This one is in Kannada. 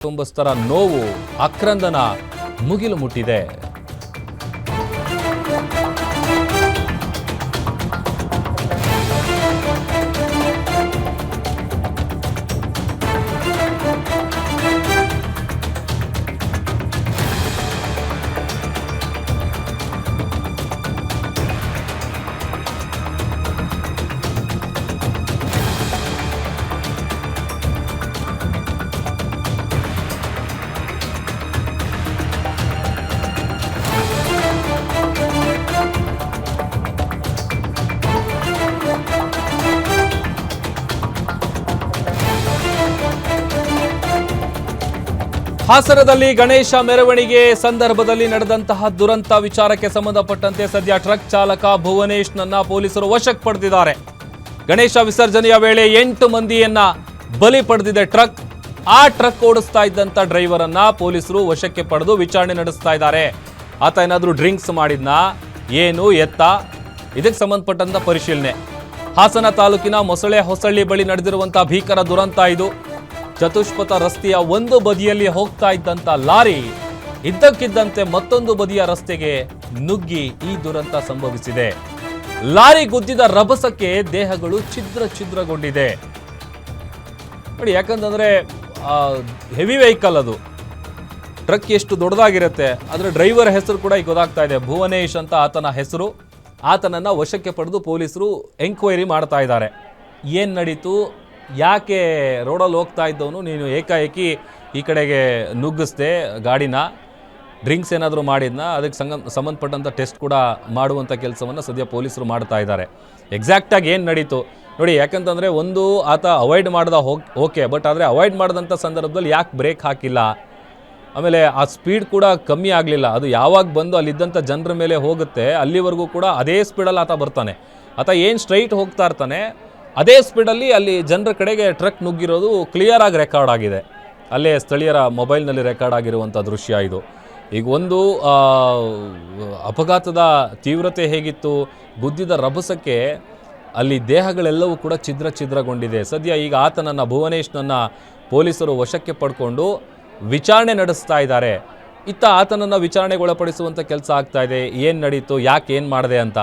ಕುಟುಂಬಸ್ಥರ ನೋವು ಆಕ್ರಂದನ ಮುಗಿಲು ಮುಟ್ಟಿದೆ. ಹಾಸನದಲ್ಲಿ ಗಣೇಶ ಮೆರವಣಿಗೆ ಸಂದರ್ಭದಲ್ಲಿ ನಡೆದಂತಹ ದುರಂತ ವಿಚಾರಕ್ಕೆ ಸಂಬಂಧಪಟ್ಟಂತೆ ಸದ್ಯ ಟ್ರಕ್ ಚಾಲಕ ಭುವನೇಶ್ ನನ್ನ ಪೊಲೀಸರು ವಶಕ್ಕೆ ಪಡೆದಿದ್ದಾರೆ. ಗಣೇಶ ವಿಸರ್ಜನೆಯ ವೇಳೆ ಎಂಟು ಮಂದಿಯನ್ನ ಬಲಿ ಪಡೆದಿದೆ ಟ್ರಕ್. ಆ ಟ್ರಕ್ ಓಡಿಸ್ತಾ ಇದ್ದಂತ ಡ್ರೈವರ್ ಅನ್ನ ಪೊಲೀಸರು ವಶಕ್ಕೆ ಪಡೆದು ವಿಚಾರಣೆ ನಡೆಸ್ತಾ ಇದ್ದಾರೆ. ಆತ ಏನಾದರೂ ಡ್ರಿಂಕ್ಸ್ ಮಾಡಿದ್ನ? ಏನು, ಎತ್ತ? ಇದಕ್ಕೆ ಸಂಬಂಧಪಟ್ಟಂತ ಪರಿಶೀಲನೆ. ಹಾಸನ ತಾಲೂಕಿನ ಮೊಸಳೆ ಹೊಸಳ್ಳಿ ಬಳಿ ನಡೆದಿರುವಂತಹ ಭೀಕರ ದುರಂತ ಇದು. ಚತುಷ್ಪಥ ರಸ್ತೆಯ ಒಂದು ಬದಿಯಲ್ಲಿ ಹೋಗ್ತಾ ಇದ್ದಂತ ಲಾರಿ ಇದ್ದಕ್ಕಿದ್ದಂತೆ ಮತ್ತೊಂದು ಬದಿಯ ರಸ್ತೆಗೆ ನುಗ್ಗಿ ಈ ದುರಂತ ಸಂಭವಿಸಿದೆ. ಲಾರಿ ಗುದ್ದಿದ ರಭಸಕ್ಕೆ ದೇಹಗಳು ಛಿದ್ರ ಛಿದ್ರಗೊಂಡಿದೆ. ನೋಡಿ, ಯಾಕಂತಂದ್ರೆ ಹೆವಿ ವೆಹಿಕಲ್ ಅದು. ಟ್ರಕ್ ಎಷ್ಟು ದೊಡ್ಡದಾಗಿರುತ್ತೆ ಅದರ ಡ್ರೈವರ್ ಹೆಸರು ಕೂಡ ಈಗ ಗೊತ್ತಾಗ್ತಾ ಇದೆ. ಭುವನೇಶ್ ಅಂತ ಆತನ ಹೆಸರು. ಆತನನ್ನ ವಶಕ್ಕೆ ಪಡೆದು ಪೊಲೀಸರು ಎಂಕ್ವೈರಿ ಮಾಡ್ತಾ ಇದ್ದಾರೆ. ಏನು ನಡೀತು? ಯಾಕೆ ರೋಡಲ್ಲಿ ಹೋಗ್ತಾ ಇದ್ದವನು ನೀನು ಏಕಾಏಕಿ ಈ ಕಡೆಗೆ ನುಗ್ಗಿಸ್ದೆ ಗಾಡಿನ, ಡ್ರಿಂಕ್ಸ್ ಏನಾದರೂ ಮಾಡಿದ್ನ? ಅದಕ್ಕೆ ಸಂಗ ಸಂಬಂಧಪಟ್ಟಂಥ ಟೆಸ್ಟ್ ಕೂಡ ಮಾಡುವಂಥ ಕೆಲಸವನ್ನು ಸದ್ಯ ಪೊಲೀಸರು ಮಾಡ್ತಾ ಇದ್ದಾರೆ. ಎಕ್ಸಾಕ್ಟಾಗಿ ಏನು ನಡೀತು? ನೋಡಿ, ಯಾಕಂತಂದರೆ ಒಂದು ಆತ ಅವಾಯ್ಡ್ ಮಾಡ್ದ ಓಕೆ ಬಟ್ ಆದರೆ ಅವಾಯ್ಡ್ ಮಾಡಿದಂಥ ಸಂದರ್ಭದಲ್ಲಿ ಯಾಕೆ ಬ್ರೇಕ್ ಹಾಕಿಲ್ಲ? ಆಮೇಲೆ ಆ ಸ್ಪೀಡ್ ಕೂಡ ಕಮ್ಮಿ ಆಗಲಿಲ್ಲ. ಅದು ಯಾವಾಗ ಬಂದು ಅಲ್ಲಿದ್ದಂಥ ಜನರ ಮೇಲೆ ಹೋಗುತ್ತೆ, ಅಲ್ಲಿವರೆಗೂ ಕೂಡ ಅದೇ ಸ್ಪೀಡಲ್ಲಿ ಆತ ಬರ್ತಾನೆ. ಆತ ಏನು ಸ್ಟ್ರೈಟ್ ಹೋಗ್ತಾ ಇರ್ತಾನೆ ಅದೇ ಸ್ಪೀಡಲ್ಲಿ ಅಲ್ಲಿ ಜನರ ಕಡೆಗೆ ಟ್ರಕ್ ನುಗ್ಗಿರೋದು ಕ್ಲಿಯರ್ ಆಗಿ ರೆಕಾರ್ಡ್ ಆಗಿದೆ. ಅಲ್ಲೇ ಸ್ಥಳೀಯರ ಮೊಬೈಲ್ನಲ್ಲಿ ರೆಕಾರ್ಡ್ ಆಗಿರುವಂಥ ದೃಶ್ಯ ಇದು. ಈಗ ಒಂದು ಅಪಘಾತದ ತೀವ್ರತೆ ಹೇಗಿತ್ತು, ಗುದ್ದಿದ ರಭಸಕ್ಕೆ ಅಲ್ಲಿ ದೇಹಗಳೆಲ್ಲವೂ ಕೂಡ ಛಿದ್ರ ಛಿದ್ರಗೊಂಡಿದೆ. ಸದ್ಯ ಈಗ ಆತನನ್ನು, ಭುವನೇಶ್ನನ್ನು ಪೊಲೀಸರು ವಶಕ್ಕೆ ಪಡ್ಕೊಂಡು ವಿಚಾರಣೆ ನಡೆಸ್ತಾ ಇದ್ದಾರೆ. ಇತ್ತ ಆತನನ್ನು ವಿಚಾರಣೆಗೊಳಪಡಿಸುವಂಥ ಕೆಲಸ ಆಗ್ತಾ ಇದೆ. ಏನು ನಡೀತು, ಯಾಕೆ ಏನು ಮಾಡಿದೆ ಅಂತ.